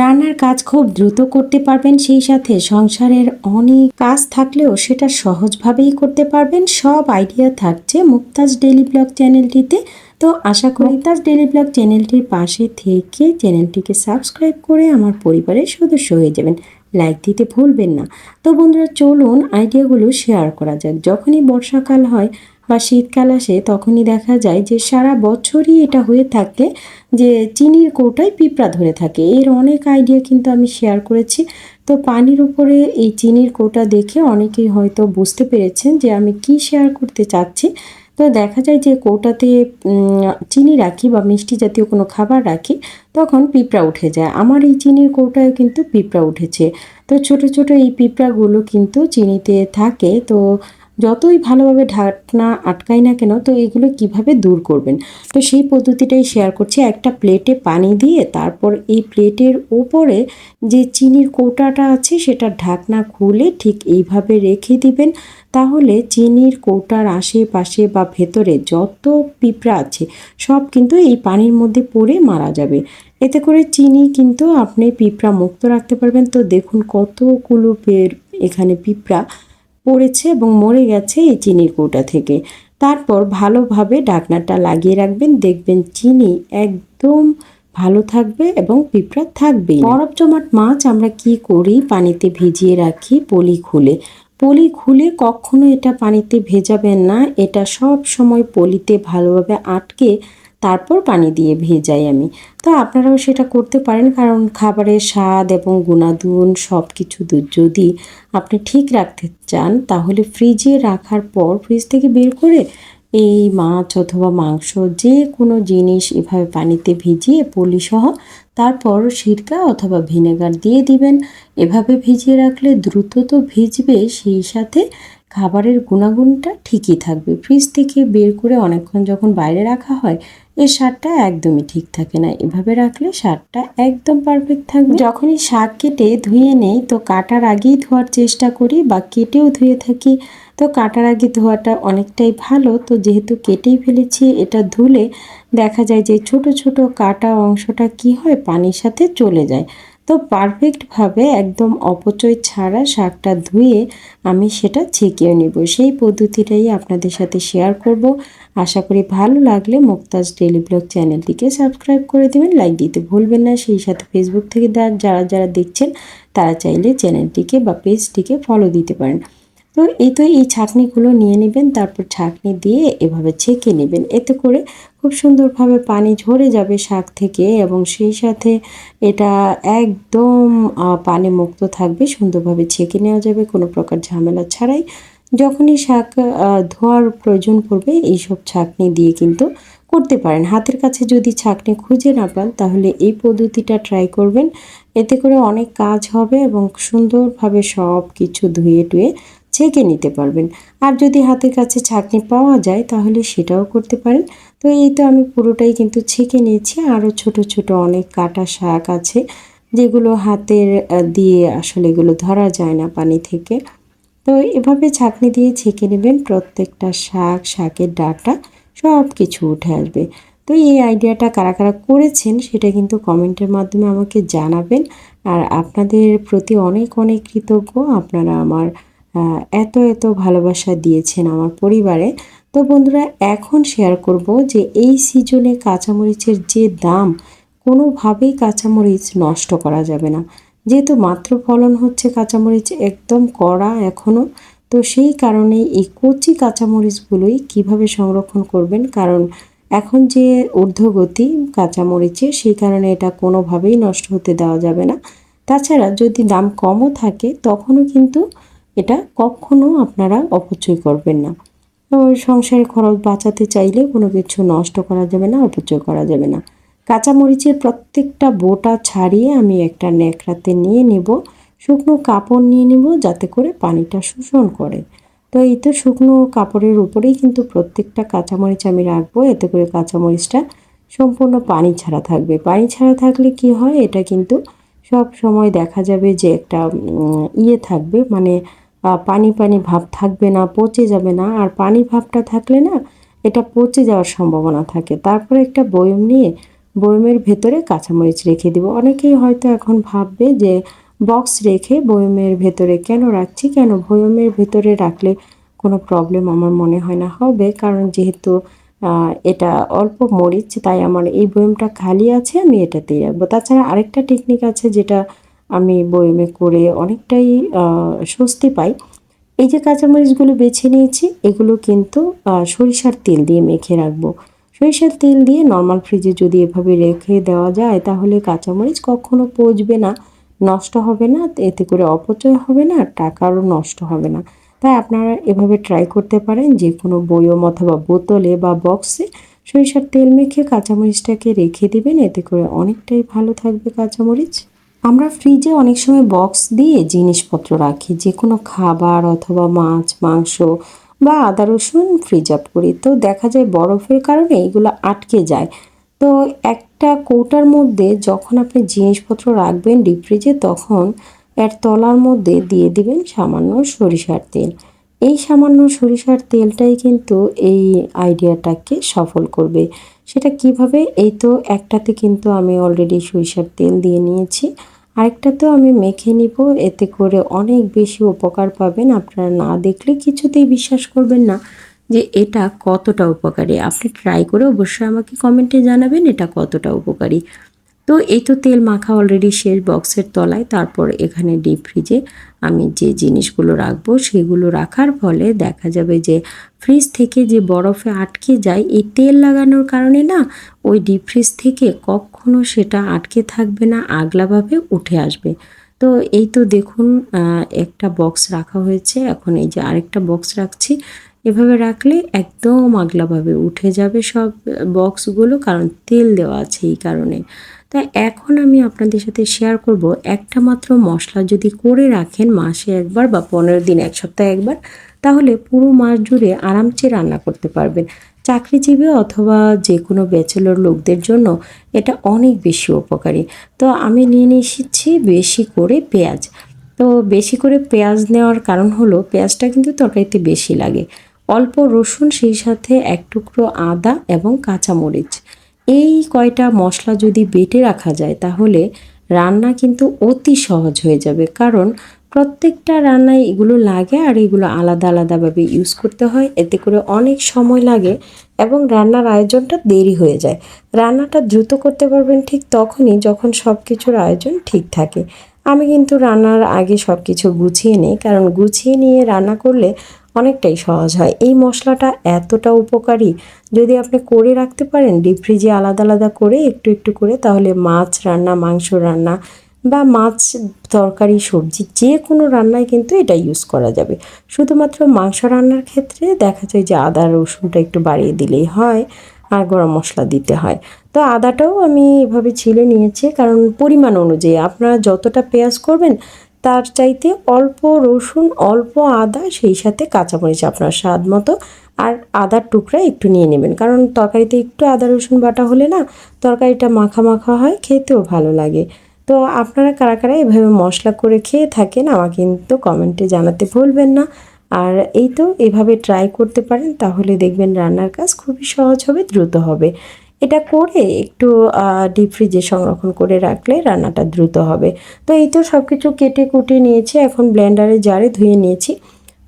রান্নার কাজ খুব দ্রুত করতে পারবেন, সেই সাথে সংসারের অনেক কাজ থাকলেও সেটা সহজভাবেই করতে পারবেন। সব আইডিয়া থাকছে মুক্তাজ ডেলি ব্লগ চ্যানেলটিতে। তো আশা করি মুক্তাজ ডেলি ব্লগ চ্যানেলটির পাশে থেকে চ্যানেলটিকে সাবস্ক্রাইব করে আমার পরিবারের সদস্য হয়ে যাবেন। লাইক দিতে ভুলবেন না। তো বন্ধুরা, চলুন আইডিয়াগুলো শেয়ার করা যাক। যখনই বর্ষাকাল হয় বা শীতকাল আসে তখনই দেখা যায় যে সারা বছরই এটা হয়ে থাকে যে চিনির কৌটায় পিঁপড়া ধরে থাকে। এর অনেক আইডিয়া কিন্তু আমি শেয়ার করেছি। তো পানির উপরে এই চিনির কৌটা দেখে অনেকেই হয়তো বুঝতে পেরেছেন যে আমি কি শেয়ার করতে চাচ্ছি। তো দেখা যায় যে কৌটাতে চিনি রাখি বা মিষ্টি জাতীয় কোনো খাবার রাখি, তখন পিঁপড়া উঠে যায়। আমার এই চিনির কৌটায় কিন্তু পিঁপড়া উঠেছে। তো ছোট ছোট এই পিঁপড়াগুলো কিন্তু চিনিতে থাকে। তো যতই ভালোভাবে ঢাকনা আটকাই না কেন, তো এগুলো কীভাবে দূর করবেন? তো সেই পদ্ধতিটাই শেয়ার করছি। একটা প্লেটে পানি দিয়ে তারপর এই প্লেটের ওপরে যে চিনির কৌটাটা আছে, সেটা ঢাকনা খুলে ঠিক এইভাবে রেখে দিবেন। তাহলে চিনির কৌটার আশেপাশে বা ভেতরে যত পিঁপড়া আছে, সব কিন্তু এই পানির মধ্যে পড়ে মারা যাবে। এতে করে চিনি কিন্তু আপনি পিঁপড়া মুক্ত রাখতে পারবেন। তো দেখুন কতগুলো এখানে পিঁপড়া পড়েছে এবং মরে গেছে এই চিনির কৌটা থেকে। তারপর ভালোভাবে ডাকনাটা লাগিয়ে রাখবেন। দেখবেন চিনি একদম ভালো থাকবে এবং পিঁপড়া থাকবে বরফ জমাট মাছ আমরা কি করি? পানিতে ভিজিয়ে রাখি পলি খুলে। পলি খুলে কখনো এটা পানিতে ভেজাবেন না। এটা সব সময় পলিতে ভালোভাবে আটকে তারপর পানি দিয়ে ভেজাই আমি। তো আপনারাও সেটা করতে পারেন, কারণ খাবারের স্বাদ এবং গুণাগুণ সব কিছু যদি আপনি ঠিক রাখতে চান, তাহলে ফ্রিজে রাখার পর ফ্রিজ থেকে বের করে এই মাছ অথবা মাংস যে কোনো জিনিস এভাবে পানিতে ভিজিয়ে পলি সহ তারপর সিরকা অথবা ভিনেগার দিয়ে দিবেন। এভাবে ভিজিয়ে রাখলে দ্রুত তো ভিজবে, সেই সাথে খাবারের গুণাগুণটা ঠিকই থাকবে। ফ্রিজ থেকে বের করে অনেকক্ষণ যখন বাইরে রাখা হয় এর স্বাদটা একদমই ঠিক থাকে না। এভাবে রাখলে স্বাদটা একদম পারফেক্ট থাকবে। যখনই শাক কেটে ধুয়ে নেই, তো কাটার আগেই ধোয়ার চেষ্টা করি বা কেটেও ধুয়ে থাকি। তো কাটার আগে ধোয়াটা অনেকটাই ভালো। তো যেহেতু কেটেই ফেলেছি, এটা ধুলে দেখা যায় যে ছোট ছোট কাটা অংশটা কি হয়, পানির সাথে চলে যায়। তো পারফেক্টভাবে একদম অপচয় ছাড়া শাকটা ধুয়ে আমি সেটা ছেঁকেও নিব। সেই পদ্ধতিটাই আপনাদের সাথে শেয়ার করব। আশা করি ভালো লাগলে মুক্তাজ ডেলি ব্লগ চ্যানেলটিকে সাবস্ক্রাইব করে দেবেন লাইক দিতে ভুলবেন না। সেই সাথে ফেসবুক থেকে যারা যারা দেখছেন, তারা চাইলে চ্যানেলটিকে বা পেজটিকে ফলো দিতে পারেন। তো এই তো এই ছাঁকনিগুলো নিয়ে নেবেন, তারপর ছাঁকনি দিয়ে এভাবে ছেঁকে নেবেন। এতে করে খুব সুন্দরভাবে পানি ঝরে যাবে শাক থেকে এবং সেই সাথে এটা একদম পানি মুক্ত থাকবে, সুন্দরভাবে ছেঁকে নেওয়া যাবে, কোনো প্রকার ঝামেলা ছাড়াই। যখনই শাক ধোয়ার প্রয়োজন পড়বে, এইসব ছাঁকনি দিয়ে কিন্তু করতে পারেন। হাতের কাছে যদি ছাঁকনি খুঁজে না পান, তাহলে এই পদ্ধতিটা ট্রাই করবেন। এতে করে অনেক কাজ হবে এবং সুন্দরভাবে সব কিছু ধুয়ে টুয়ে ছেঁকে নিতে পারবেন। আর যদি হাতের কাছে ছাঁকনি পাওয়া যায়, তাহলে সেটাও করতে পারেন। তো এই তো আমি পুরোটাই কিন্তু ছেঁকে নিয়েছি। আরও ছোট ছোট অনেক কাটা শাক আছে, যেগুলো হাতের দিয়ে আসলে এগুলো ধরা যায় না পানি থেকে। তো এভাবে ছাঁকনি দিয়ে ছেঁকে নেবেন। প্রত্যেকটা শাক, শাকের ডাটা, সব কিছু উঠে আসবে। তো এই আইডিয়াটা কারা কারা করেছেন, সেটা কিন্তু কমেন্টের মাধ্যমে আমাকে জানাবেন। আর আপনাদের প্রতি অনেক অনেক কৃতজ্ঞ। আপনারা আমার এত এত ভালোবাসা দিয়েছেন আমার পরিবারে। তো বন্ধুরা, এখন শেয়ার করব যে এই সিজনে কাঁচামরিচের যে দাম, কোনোভাবেই কাঁচামরিচ নষ্ট করা যাবে না। যেহেতু মাত্র ফলন হচ্ছে কাঁচামরিচ, একদম কড়া এখনও তো সেই কারণে এই কচি কাঁচামরিচগুলোই কীভাবে সংরক্ষণ করবেন? কারণ এখন যে ঊর্ধ্বগতি কাঁচামরিচে সেই কারণে এটা কোনোভাবেই নষ্ট হতে দেওয়া যাবে না। তাছাড়া যদি দাম কমও থাকে, তখনও কিন্তু এটা কখনো আপনারা অপচয় করবেন না। সংসারে খরচ বাঁচাতে চাইলে কোনো কিছু নষ্ট করা যাবে না, অপচয় করা যাবে না। কাঁচামরিচের প্রত্যেকটা বোটা ছাড়িয়ে আমি একটা ন্যাকড়াতে নিয়ে নেব, শুকনো কাপড় নিয়ে নেব যাতে করে পানিটা শোষণ করে। তো এই তো শুকনো কাপড়ের উপরেই কিন্তু প্রত্যেকটা কাঁচামরিচ আমি রাখব, এতে করে কাঁচামরিচটা সম্পূর্ণ পানি ছাড়া থাকবে। পানি ছাড়া থাকলে কি হয়, এটা কিন্তু সব সময় দেখা যাবে যে একটা ইয়ে থাকবে মানে পানি পানি ভাব থাকবে না, পচে যাবে না। আর পানি ভাবটা থাকলে না, এটা পচে যাওয়ার সম্ভাবনা থাকে। তারপরে একটা বয়ম নিয়ে বয়মের ভেতরে কাঁচামরিচ রেখে দিব। অনেকেই হয়তো এখন ভাববে যে বক্স রেখে বয়মের ভেতরে কেন রাখছি, কেন বয়মের ভেতরে রাখলে কোনো প্রবলেম আমার মনে হয় না। হবে কারণ যেহেতু এটা অল্প মরিচ, তাই আমার এই বয়মটা খালি আছে, আমি এটাতেই রাখব। তাছাড়া আরেকটা টেকনিক আছে যেটা আমি বয়মে করে অনেকটাই স্বস্তি পাই। এই যে কাঁচামরিচগুলো বেছে নিয়েছি, এগুলো কিন্তু সরিষার তেল দিয়ে মেখে রাখব। সরিষার তেল দিয়ে নর্মাল ফ্রিজে যদি এভাবে রেখে দেওয়া যায়, তাহলে কাঁচামরিচ কখনো পচবে না, নষ্ট হবে না, এতে করে অপচয় হবে না, টাকারও নষ্ট হবে না। তাই আপনারা এভাবে ট্রাই করতে পারেন, যে কোনো বয়ম অথবা বোতলে বা বক্সে সরিষার তেল মেখে কাঁচামরিচটাকে রেখে দিবেন, এতে করে অনেকটাই ভালো থাকবে কাঁচামরিচ। আমরা ফ্রিজে অনেক সময় বক্স দিয়ে জিনিসপত্র রাখি যে কোনো খাবার অথবা মাছ, মাংস বা আদা, রসুন ফ্রিজ আপ করি। তো দেখা যায় বরফের কারণে এগুলো আটকে যায়। তো একটা কৌটার মধ্যে যখন আপনি জিনিসপত্র রাখবেন ডিপ ফ্রিজে তখন এর তলার মধ্যে দিয়ে দিবেন সামান্য সরিষার তেল। এই সামান্য সরিষার তেলটাই কিন্তু এই আইডিয়াটাকে সফল করবে। সেটা কীভাবে? এই তো একটাতে কিন্তু আমি অলরেডি সরিষার তেল দিয়ে নিয়েছি। আরেকটা তো আমি মেখে নিব। এতে করে অনেক বেশি উপকার পাবেন। আপনারা না দেখলে কিছুতেই বিশ্বাস করবেন না যে এটা কতটা উপকারী। আপনি ট্রাই করে অবশ্যই আমাকে কমেন্টে জানাবেন এটা কতটা উপকারী। তো এই তো তেল মাখা অলরেডি শেষ বক্সের তলায়, তারপর এখানে ডিপ ফ্রিজে আমি যে জিনিসগুলো রাখব সেগুলো রাখার ফলে দেখা যাবে যে ফ্রিজ থেকে যে বরফে আটকে যায়, এই তেল লাগানোর কারণে না ওই ডিপ ফ্রিজ থেকে কখনো সেটা আটকে থাকবে না, আগলাভাবে উঠে আসবে। তো এই তো দেখুন একটা বক্স রাখা হয়েছে। এখন এই যে আরেকটা বক্স রাখছি। এভাবে রাখলে একদম আগলাভাবে উঠে যাবে সব বক্সগুলো কারণ তেল দেওয়া আছে এই কারণে। তাই এখন আমি আপনাদের সাথে শেয়ার করব একটা মাত্র মশলা যদি করে রাখেন মাসে একবার বা পনেরো দিন, এক সপ্তাহে একবার, তাহলে পুরো মাস জুড়ে আরামসে রান্না করতে পারবেন। চাকরিজীবী অথবা যে কোনো ব্যাচেলর লোকদের জন্য এটা অনেক বেশি উপকারী। তো আমি নিয়ে এসেছি বেশি করে পেঁয়াজ। তো বেশি করে পেঁয়াজ নেওয়ার কারণ হলো, পেঁয়াজটা কিন্তু তরকারিতে বেশি লাগে। অল্প রসুন, সেই সাথে এক টুকরো আদা এবং কাঁচামরিচ। এই কয়টা মশলা যদি বেটে রাখা যায়, তাহলে রান্না কিন্তু অতি সহজ হয়ে যাবে। কারণ প্রত্যেকটা রান্নায় এগুলো লাগে আর এগুলো আলাদা আলাদাভাবে ইউজ করতে হয়। এতে করে অনেক সময় লাগে এবং রান্নার আয়োজনটা দেরি হয়ে যায়। রান্নাটা দ্রুত করতে পারবেন ঠিক তখনই যখন সব কিছুর আয়োজন ঠিক থাকে। আমি কিন্তু রান্নার আগে সব কিছু গুছিয়ে নিই, কারণ গুছিয়ে নিয়ে রান্না করলে অনেকটাই সহজ হয়। এই মশলাটা এতটা উপকারী, যদি আপনি করে রাখতে পারেন ডিপ ফ্রিজে আলাদা আলাদা করে একটু একটু করে, তাহলে মাছ রান্না, মাংস রান্না বা মাছ, তরকারি, সবজি যে কোনো রান্নায় কিন্তু এটা ইউজ করা যাবে। শুধুমাত্র মাংস রান্নার ক্ষেত্রে দেখা যায় যে আদা, রসুনটা একটু বাড়িয়ে দিলেই হয়। আর গরম মশলা দিতে হয়। তো আদাটাও আমি এভাবে ছিলে নিয়েছি, কারণ পরিমাণ অনুযায়ী আপনারা যতটা পেঁয়াজ করবেন, তার চাইতে অল্প রসুন, অল্প আদা, সেই সাথে কাঁচামরিচ আপনার স্বাদ মতো, আর আদার টুকরা একটু নিয়ে নেবেন। কারণ তরকারিতে একটু আদা, রসুন বাটা হলে না, তরকারিটা মাখা মাখা হয়, খেতেও ভালো লাগে। তো আপনারা কারা কারা এভাবে মশলা করে খেয়ে থাকেন, আমাকে কিন্তু কমেন্টে জানাতে ভুলবেন না। আর এই তো এভাবে ট্রাই করতে পারেন, তাহলে দেখবেন রান্নার কাজ খুবই সহজ হবে, দ্রুত হবে। এটা করে একটু ডিপ ফ্রিজে সংরক্ষণ করে রাখলে রান্নাটা দ্রুত হবে। তো এই তো সব কিছু কেটে কুটে নিয়েছি, এখন ব্লেন্ডারে জারে ধুয়ে নিয়েছি।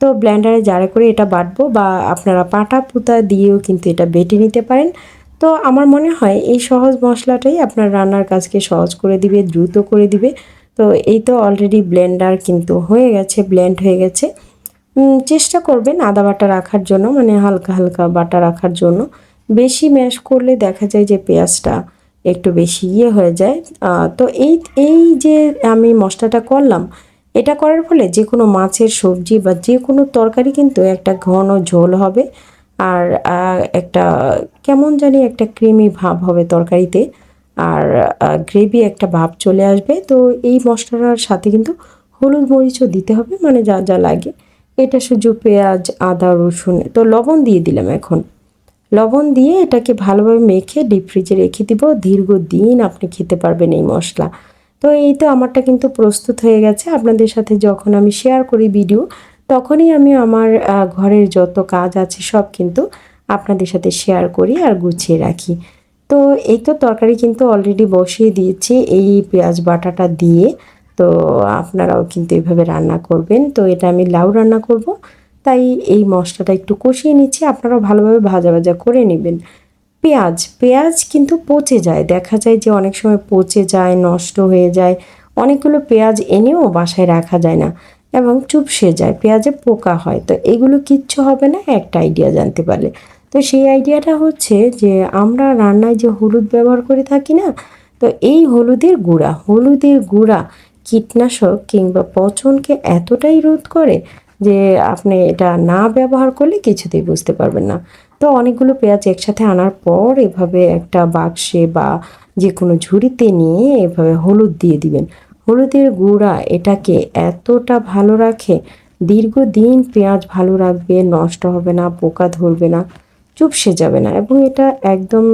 তো ব্লেন্ডারে জারে করে এটা বাটবো বা আপনারা পাটা পুতা দিয়েও কিন্তু এটা বেটে নিতে পারেন। তো আমার মনে হয় এই সহজ মশলাটাই আপনার রান্নার কাজকে সহজ করে দিবে, দ্রুত করে দিবে। তো এই তো অলরেডি ব্লেন্ডার কিন্তু হয়ে গেছে ব্লেন্ড হয়ে গেছে। চেষ্টা করবেন আদা বাটা রাখার জন্য মানে হালকা হালকা বাটা রাখার জন্য। বেশি ম্যাশ করলে দেখা যায় যে পেঁয়াজটা একটু বেশি ইয়ে হয়ে যায়। তো এই এই যে আমি মশলাটা করলাম, এটা করার ফলে যে কোনো মাছের সবজি বা যে কোনো তরকারি কিন্তু একটা ঘন ঝোল হবে। আর একটা কেমন জানি একটা ক্রিমি ভাব হবে তরকারিতে। আর গ্রেভি একটা ভাব চলে আসবে। তো এই মশলাটার সাথে কিন্তু হলুদ মরিচও দিতে হবে মানে যা যা লাগে। এটা শুধু পেঁয়াজ, আদা, রসুন, তো লবণ দিয়ে দিলাম এখন। লবণ দিয়ে এটাকে ভালোভাবে মেখে ডিপ ফ্রিজে রেখে দিব। দীর্ঘদিন আপনি খেতে পারবেন এই মশলা। তো এই তো আমারটা কিন্তু প্রস্তুত হয়ে গেছে। আপনাদের সাথে যখন আমি শেয়ার করি ভিডিও তখনই আমি আমার ঘরের যত কাজ আছে সব কিন্তু আপনাদের সাথে শেয়ার করি আর গুছিয়ে রাখি। তো এই তো তরকারি কিন্তু অলরেডি বসিয়ে দিয়েছি। এই পেঁয়াজ বাটাটা দিয়ে তো আপনারাও কিন্তু এইভাবে রান্না করবেন। তো এটা আমি লাউ রান্না করব। তাই এই মশলাটা একটু কষিয়ে নিচ্ছি। আপনারাও ভালোভাবে ভাজা ভাজা করে নেবেন। পেঁয়াজ পেঁয়াজ কিন্তু পচে যায়। দেখা যায় যে অনেক সময় পচে যায়, নষ্ট হয়ে যায়। অনেকগুলো পেঁয়াজ এনেও বাসায় রাখা যায় না এবং চুপসে যায়। পেঁয়াজে পোকা হয়। তো এগুলো কিচ্ছু হবে না, একটা আইডিয়া জানতে পারলে। তো সেই আইডিয়াটা হচ্ছে যে আমরা রান্নায় যে হলুদ ব্যবহার করে থাকি না, তো এই হলুদের গুঁড়া হলুদের গুঁড়া কীটনাশক কিংবা পচনকে এতটাই রোধ করে যে আপনি এটা না ব্যবহার করলে কিছুতেই বুঝতে পারবেন না। তো অনেকগুলো পেঁয়াজ একসাথে আনার পর এভাবে একটা বাক্সে বা যে কোনো ঝুড়িতে নিয়ে এভাবে হলুদ দিয়ে দিবেন। হলুদের গুঁড়া এটাকে এতটা ভালো রাখে, দীর্ঘদিন পেঁয়াজ ভালো রাখবে, নষ্ট হবে না, পোকা ধরবে না। চুপসে যাবে না এবং এটা একদম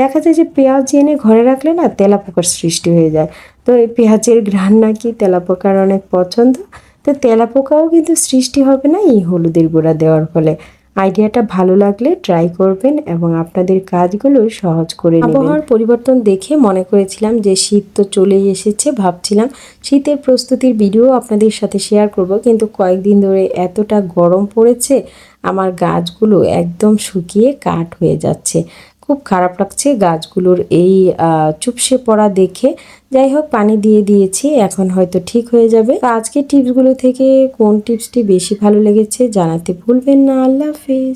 দেখা যায় যে পেঁয়াজ এনে ঘরে রাখলে না তেলাপোকার সৃষ্টি হয়ে যায়। তো এই পেঁয়াজের ঘ্রাণ নাকি তেলাপোকার অনেক পছন্দ। তো তেলাপোকাও কিন্তু সৃষ্টি হবে না এই হলুদের গুঁড়া দেওয়ার ফলে। আইডিয়াটা ভালো লাগলে ট্রাই করবেন এবং আপনাদের কাজগুলো সহজ করে আবহাওয়ার পরিবর্তন দেখে মনে করেছিলাম যে শীত তো চলেই এসেছে, ভাবছিলাম শীতের প্রস্তুতির ভিডিও আপনাদের সাথে শেয়ার করব। কিন্তু কয়েকদিন ধরে এতটা গরম পড়েছে আমার গাছগুলো একদম শুকিয়ে কাঠ হয়ে যাচ্ছে। খুব খারাপ লাগছে গাছগুলোর এই চুপসে পড়া দেখে। যাই হোক, পানি দিয়ে দিয়েছি, এখন হয়তো ঠিক হয়ে যাবে। আজকে টিপসগুলো থেকে কোন টিপসটি বেশি ভালো লেগেছে জানাতে ভুলবেন না। আল্লাহ হাফেজ।